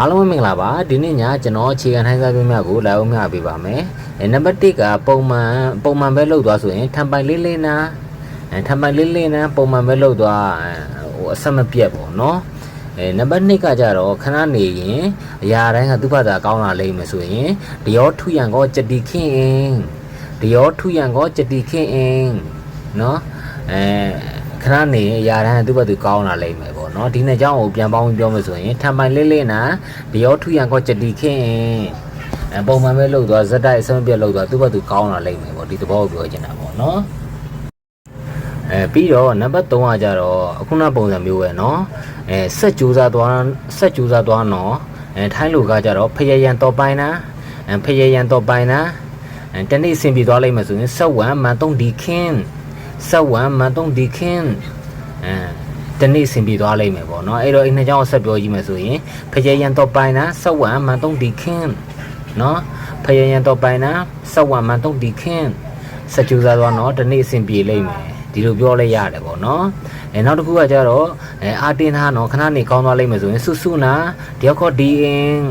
အားလုံးပဲမင်္ဂလာပါဒီနေ့ညကျွန်တော်အခြေခံထိုင်းစားပြမြကိုလာအောင်မျှပေးပါမယ်အဲနံပါတ်1ကပုံမှန်ပုံမှန်ပဲလုပ်သွားဆိုရင်ထံပိုင်လေးလေးနာအဲထံပိုင်လေးလေးနာပုံမှန်ပဲလုပ်သွားအဲဟိုအဆက်မပြတ်ပေါ့နော်အဲနံပါတ်2ကကြတော့ခဏနေရင်အရာတိုင်းကသူ့ဘာသာကောင်းလာလိမ့်မယ်ဆိုရင်တရောထုရန်ကောကြတိခင်းအင်းတရောထုရန်ကောကြတိခင်းအင်းနော်အဲ ခဏနေရင်အရာတိုင်းကသူ့ဘာသာကောင်းလာလိမ့်မယ်ပေါ့နော်ဒီနှစ်ကြောင်းကိုပြန်ပေါင်းပြီးပြောမယ်ဆိုရင်ထံပိုင်လေးလေးနာတရောထုရန်ကောကြတိခင်းအင်း အဲပုံမှန်ပဲလှုပ်သွားဇက်တိုက်အစမပြတ်လှုပ်သွားသူ့ဘက်သူကောင်းလာလိမ့်မယ်ပေါ့ဒီသဘောကိုပြောချင်တာပေါ့နော်အဲပြီးတော့နံပါတ်3ကကြတော့အခုနပုံစံမျိုးပဲเนาะအဲဆက်ကြိုးစားသွားဆက်ကြိုးစားသွားနော်အဲထိုင်းလူကကြတော့ဖယရန်တော့ပိုင်းနာအဲဖယရန်တော့ပိုင်းနာအဲတနေ့အဆင်ပြေသွားလိမ့်မယ်ဆိုရင်ဆက်ဝမ်မန်တုံးဒီခင်း စက်ဝမ်မန်တုံဒီခင်းအဲတနေ့ဆင်ပြေသွားလိမ့်မယ်ပေါ့နော်အဲ့တော့အဲ့နှစ်ချောင်းဆက်ပြောကြည့်မယ်ဆိုရင်ဖရေရန်တော့ပိုင်နာစက်ဝမ်မန်တုံဒီခင်းနော်ဖရေရန်တော့ပိုင်နာစက်ဝမ်မန်တုံဒီခင်းစကြူစားသွားနော်တနေ့ဆင်ပြေလိမ့်မယ်ဒီလိုပြောလဲရတယ်ပေါ့နော်အဲနောက်တစ်ခုကကြတော့အဲအာတင်ဟာနော်ခဏနေကောင်းသွားလိမ့်မယ်ဆိုရင်ဆုဆုနာတယောက်ခေါ်ဒီအင်း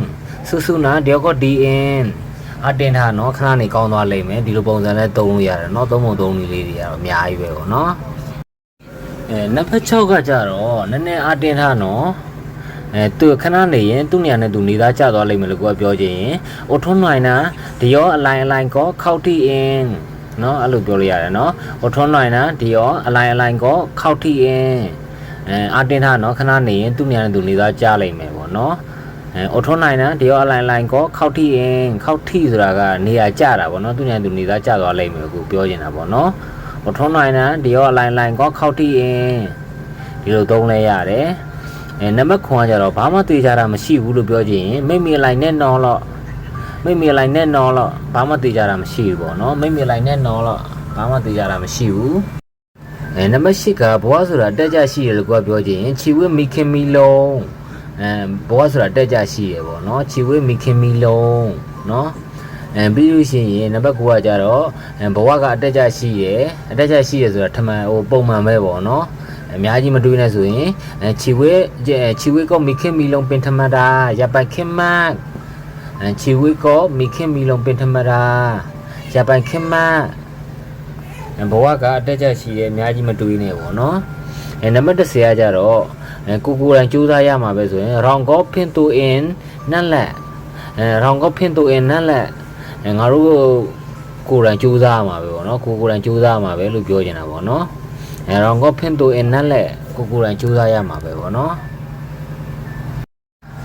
ဆုဆုနာတယောက်ခေါ်ဒီအင်း အတင်းထားနော်ခဏနေကောင်းသွားလိမ့်မယ်ဒီလိုပုံစံနဲ့သုံးလို့ရတယ်နော်သုံးပုံသုံးနည်းလေးတွေကတော့အများကြီးပဲပေါ့နော်အဲနံပါတ်6ကကြတော့နည်းနည်းအတင်းထားနော်အဲသူခဏနေရင်သူ့နေရာနဲ့သူနေသားကျသွားလိမ့်မယ်လို့ကိုကပြောချင်ရင်အိုထွန်းနိုင်နာဒီရောအလိုင်အလိုင်ကောခောက်တီအင်းနော်အဲ့လိုပြောလို့ရတယ်နော်အိုထွန်းနိုင်နာဒီရောအလိုင်အလိုင်ကောခောက်တီအင်းအဲအတင်းထားနော်ခဏနေရင်သူ့နေရာနဲ့သူနေသားကျလိမ့်မယ်ပေါ့နော် အော်ထွန်နိုင်တာဒီရောအလိုင်းလိုင်းကောခောက်ထိရင်ခောက်ထိဆိုတာကနေရာကျတာဗောနော်သူညာသူနေသားကျသွားလိမ့်မယ်အခုပြောနေတာဗောနော်အော်ထွန်နိုင်တာဒီရောအလိုင်းလိုင်းကောခောက်ထိရင်ဒီလိုသုံးလဲရတယ်အဲနံပါတ်9ကကျတော့ဘာမှတေချာတာမရှိဘူးလို့ပြောကြည့်ရင်မိမိလိုင်းနဲ့နော်တော့မိမိလိုင်းနဲ့နော်တော့ဘာမှတေချာတာမရှိဘူးဗောနော်မိမိလိုင်းနဲ့နော်တော့ဘာမှတေချာတာမရှိဘူးအဲနံပါတ်10ကဘဝဆိုတာတက်ကြရှိတယ်လို့ကပြောကြည့်ရင်ခြေဝဲမိခင်မီလုံး အဲဘဝဆိုတာတက်ကြရှိရပေါ့နော်ခြေဝဲမိခင်မီလုံးနော်အဲပြီးလို့ရှိရင်နံပါတ်9ကကြတော့အဲဘဝကအတက်ကြရှိရအတက်ကြရှိရဆိုတာထမှန်ဟိုပုံမှန်ပဲပေါ့နော်အများကြီးမတွေးနဲ့ဆိုရင်အဲခြေဝဲခြေဝဲကောမိခင်မီလုံးပင်ထမတာရပိုက်ခင်မအဲခြေဝဲကောမိခင်မီလုံးပင်ထမတာရပိုက်ခင်မဘဝကအတက်ချက်ရှိတယ်အများကြီးမတွေးနဲ့ပေါ့နော်အဲနံပါတ်10ကကြတော့အဲ ကိုကိုယ်တိုင်ကြိုးစားရမှာပဲဆိုရင်ရောင်ကောဖင်တူအင်နက်လက်အဲရောင်ကောဖင်တူအင်နက်လက်အဲငါတို့ကိုယ်တိုင်ကြိုးစားရမှာပဲပေါ့နော်ကိုကိုယ်တိုင်ကြိုးစားရမှာပဲလို့ပြောချင်တာပေါ့နော်အဲတော့ကိုဖင်တူအင်းနဲ့လက်ကိုကိုယ်တိုင်ကြိုးစားရမှာပဲဗောနော်